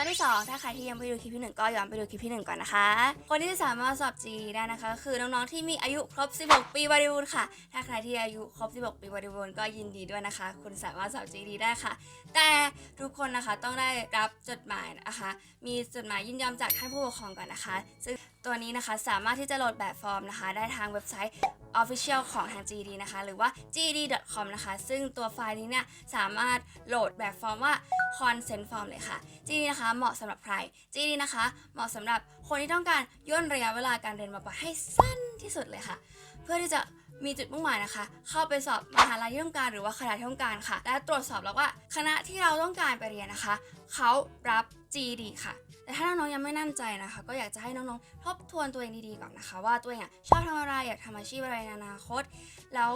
ตอนที่ 2 ถ้าใครที่ยังไม่ดูคลิปที่ 1 ก็ย้อนไปดูคลิปที่ 1 ก่อนนะคะ คนที่จะสามารถสอบ G ได้นะคะ คือน้องๆที่มีอายุครบ 16 ปีบริบูรณ์ค่ะ ถ้าใครที่อายุครบ 16 ปีบริบูรณ์ก็ยินดีด้วยนะคะ คุณสามารถสอบ GD ได้ค่ะ แต่ทุกคนนะคะต้องได้รับจดหมายนะคะ มีจดหมายยินยอมจากท่านผู้ปกครองก่อนนะคะ ซึ่งตัวนี้นะคะสามารถที่จะโหลดแบบฟอร์มนะคะ ได้ทางเว็บไซต์ Official ของทาง GD นะคะ หรือว่า gd.com นะคะ ซึ่งตัวไฟล์นี้เนี่ยสามารถโหลดแบบฟอร์มว่า consent form เลยค่ะ GD นะคะเหมาะสำหรับใคร GD นะคะเหมาะสำหรับคนที่ต้องการย่นระยะเวลาการเรียนมาปลายให้สั้นที่สุดเลยค่ะ เพื่อที่จะมีจุดมุ่งหมายนะคะ เข้าไปสอบมหาลัยที่ต้องการหรือว่าคณะที่ต้องการค่ะ และตรวจสอบแล้วว่าคณะที่เราต้องการไปเรียนนะคะ เขารับ GD ค่ะ แต่ถ้าน้องๆยังไม่มั่นใจนะคะ ก็อยากจะให้น้องๆ ทบทวนตัวเองดีๆก่อนนะคะ ว่าตัวเองชอบทำอะไรอยากทำอาชีพอะไรในอนาคต แล้ว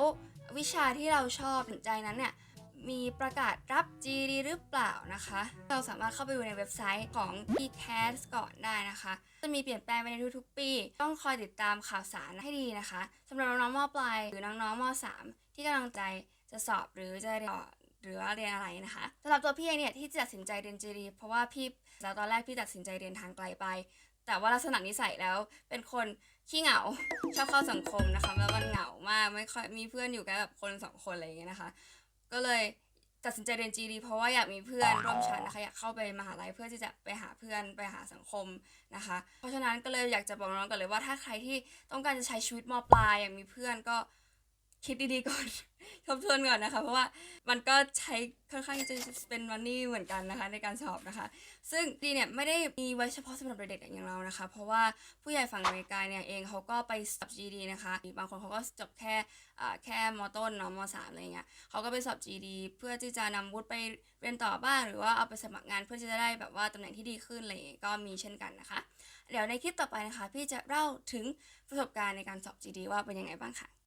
วิชาที่เราชอบสนใจนั้นเนี่ย มีประกาศรับ GD หรือเปล่านะคะ เราสามารถเข้าไปดูในเว็บไซต์ของ PCAS ก่อนได้นะคะ จะมีเปลี่ยนแปลงไปในทุกๆปี ต้องคอยติดตามข่าวสารให้ดีนะคะสำหรับน้องๆมปลายหรือน้องๆมสามที่กำลังใจจะสอบหรือจะเรียนหรือว่าเรียนอะไรนะคะสำหรับตัวพี่เองเนี่ยที่ตัดสินใจเรียน GD เพราะว่าพี่แล้วตอนแรกพี่ตัดสินใจเรียนทางไกลไป แต่ว่าลักษณะนิสัยแล้วเป็นคนขี้เหงาชอบเข้าสังคมนะคะแล้วมันเหงามากไม่ค่อยมีเพื่อนอยู่แค่แบบคนสองคนอะไรอย่างเงี้ยนะคะ ก็เลยตัดสินใจเรียน GD เพราะว่าอยากมีเพื่อนร่วมชั้นนะคะอยากเข้าไปมหาลัยเพื่อที่จะไปหาเพื่อนไปหาสังคมนะคะ เพราะฉะนั้นก็เลยอยากจะบอกน้องๆกันเลยว่าถ้าใครที่ต้องการจะใช้ชีวิตมปลายอยากมีเพื่อนก็ คิดดีๆก่อนทบทวนก่อนนะคะ เพราะว่ามันก็ใช้ค่อนข้างจะเป็นวันนี่เหมือนกันนะคะ ในการสอบนะคะ ซึ่งดีเนี่ยไม่ได้มีไว้เฉพาะสำหรับเด็กๆอย่างเรานะคะ เพราะว่าผู้ใหญ่ฝั่งอเมริกาเนี่ยเองเขาก็ไปสอบ GD นะคะบางคนเขาก็จบแค่อ่แค่มต้นเนาะมสามอะไรเงี้ยเขาก็ไปสอบ GD เพื่อที่จะนำวุฒิไปเรียนต่อบ้าง หรือว่าเอาไปสมัครงานเพื่อที่จะได้แบบว่าตำแหน่งที่ดีขึ้นอะไรเงี้ยก็มีเช่นกันนะคะ เดี๋ยวในคลิปต่อไปนะคะ พี่จะเล่าถึงประสบการณ์ในการสอบ GD ว่าเป็นยังไงบ้างค่ะ